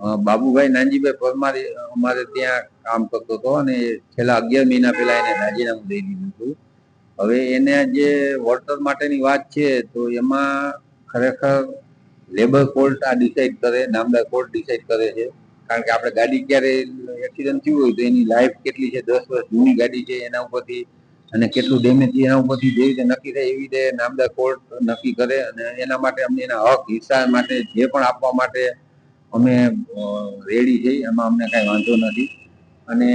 બાબુભાઈ નાનજીભાઈ પરમારી અમારે ત્યાં કામ કરતો હતો અને છેલ્લા અગિયાર મહિના પહેલા એને રાજીનામું દઈ દીધું હતું. હવે એને જે વળતર માટેની વાત છે, તો એમાં ખરેખર લેબર કોર્ટ આ ડિસાઇડ કરે, નામદાર કોર્ટ ડિસાઈડ કરે છે. કારણ કે આપણે ગાડી ક્યારે એક્સિડન્ટ થયું હોય તો એની લાઈફ કેટલી છે, દસ વર્ષ જૂની ગાડી છે એના ઉપરથી અને કેટલું ડેમેજ છે એના ઉપરથી જે રીતે નક્કી થાય એવી રીતે નામદાર કોર્ટ નક્કી કરે અને એના માટે અમને એના હક, હિસ્સા માટે જે પણ આપવા માટે અમે રેડી છીએ એમાં અમને કાંઈ વાંધો નથી. અને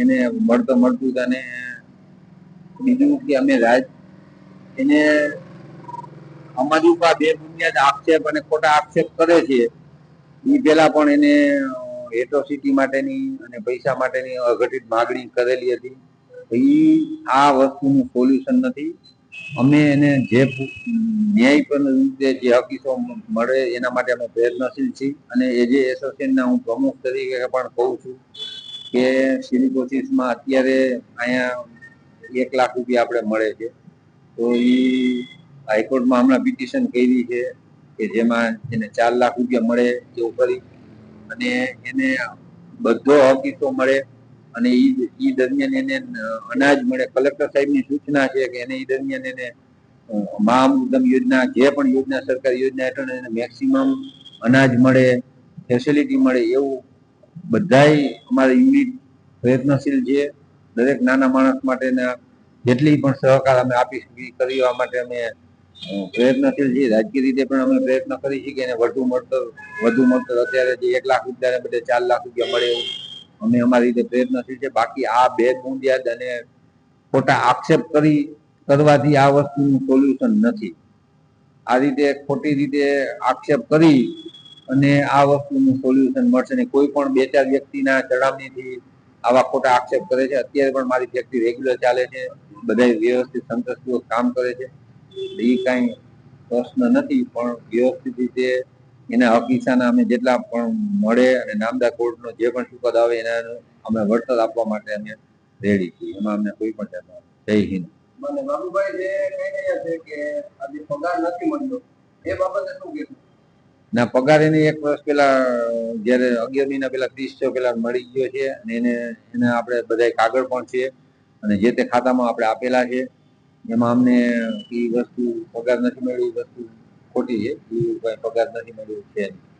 એને મળતો મળતું અને બીજું કે અમે રાજ, એને અમારી ઉપર બે બુનિયાદ આક્ષેપ અને ખોટા આક્ષેપ કરે છે. એ પેલા પણ એને એટ્રોસિટી માટેની અને પૈસા માટેની અઘટિત માગણી કરેલી હતી. એ આ વસ્તુનું સોલ્યુશન નથી. અમે એને જે ન્યાય પણ રીતે જે હકીકો મળે એના માટે અમે પ્રયત્નશીલ છીએ. અને એ જે એસોસિએશનના હું પ્રમુખ તરીકે પણ કહું છું કે સિલિકોસિસમાં અત્યારે અહીંયા એક લાખ રૂપિયા આપણે મળે છે. તો એ હાઈકોર્ટમાં હમણાં પિટિશન કરી છે કે જેમાં એને ચાર લાખ રૂપિયા મળે એવું કરી. અને એને બધો હકીકો મળે. અને ઈ દરમિયાન એને અનાજ મળે. કલેક્ટર સાહેબની સૂચના છે કે એને ઈ દરમિયાન એને મા અમૃતમ યોજના, જે પણ યોજના, સરકારી યોજના હેઠળ એને મેક્સિમમ અનાજ મળે ફેસિલિટી મળે એવું બધાય અમારા યુનિટ પ્રયત્નશીલ છે. દરેક નાના માણસ માટેના જેટલી પણ સહકાર અમે આપી કરવા માટે અમે પ્રયત્નશીલ છીએ. રાજકીય રીતે પણ અમે પ્રયત્ન કરી છીએ કે એને વધુ, મળતર વધુ, મળતર અત્યારે જે એક લાખ રૂપિયા બધે ચાર લાખ રૂપિયા મળે એવું અમે અમારી રીતે પ્રયત્નશીલ છે. બાકી આ બે બુંદિયાદ અને ખોટા આક્ષેપ કરી, કરવાથી આ વસ્તુનું સોલ્યુશન નથી. આ રીતે ખોટી રીતે આક્ષેપ કરી અને આ વસ્તુનું સોલ્યુશન મળશે નહીં. કોઈ પણ બે ચાર વ્યક્તિના ચડામણીથી આવા ખોટા આક્ષેપ કરે છે. અત્યારે પણ મારી ફેક્ટરી રેગ્યુલર ચાલે છે. બધા વ્યવસ્થિત સંતોષપૂર્વક કામ કરે છે. એ કાંઈ પ્રશ્ન નથી, પણ વ્યવસ્થિત રીતે એના હકીસાના અમે જેટલા પણ મળે અને નામદાર કોર્ટનો જે પણ ચુકાદ આવે એના અમે વળતર આપવા માટે અમે રેડી છીએ. એમાં અમને કોઈ પણ જાતનો જય હિન્દ મને બાબુભાઈ જે કહી રહ્યા છે કે આજે પગાર નથી મળ્યો એ બાબતે શું કહેશું? ના પગાર એને એક વર્ષ પેલા જ્યારે અગિયાર મહિના પેલા ત્રીસ છ પેલા મળી ગયો છે અને એને એને આપણે બધા કાગળ પણ છે અને જે તે ખાતામાં આપણે આપેલા છે એમાં અમને એ વસ્તુ પગાર નથી મળ્યો એ વસ્તુ ખોટી છે એ કઈ પગાર નથી મળ્યું છે.